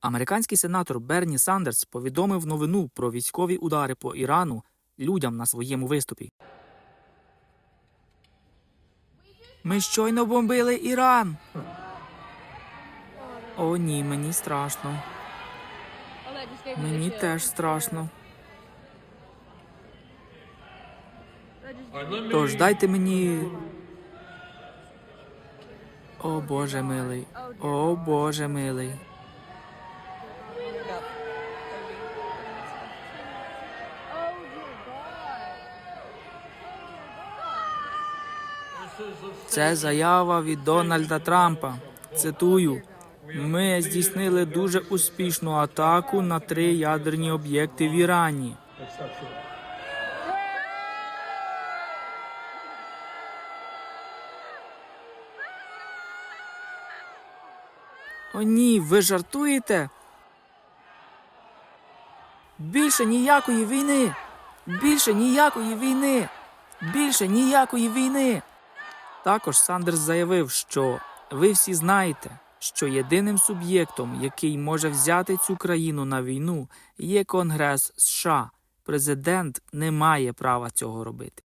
Американський сенатор Берні Сандерс повідомив новину про військові удари по Ірану людям на своєму виступі. Ми щойно бомбили Іран. О, ні, мені страшно. Мені теж страшно. Тож дайте мені. О Боже милий. О Боже милий. Це заява від Дональда Трампа. Цитую. Ми здійснили дуже успішну атаку на три ядерні об'єкти в Ірані. О ні, ви жартуєте? Більше ніякої війни! Більше ніякої війни! Більше ніякої війни! Також Сандерс заявив, що ви всі знаєте, що єдиним суб'єктом, який може взяти цю країну на війну, є Конгрес США. Президент не має права цього робити.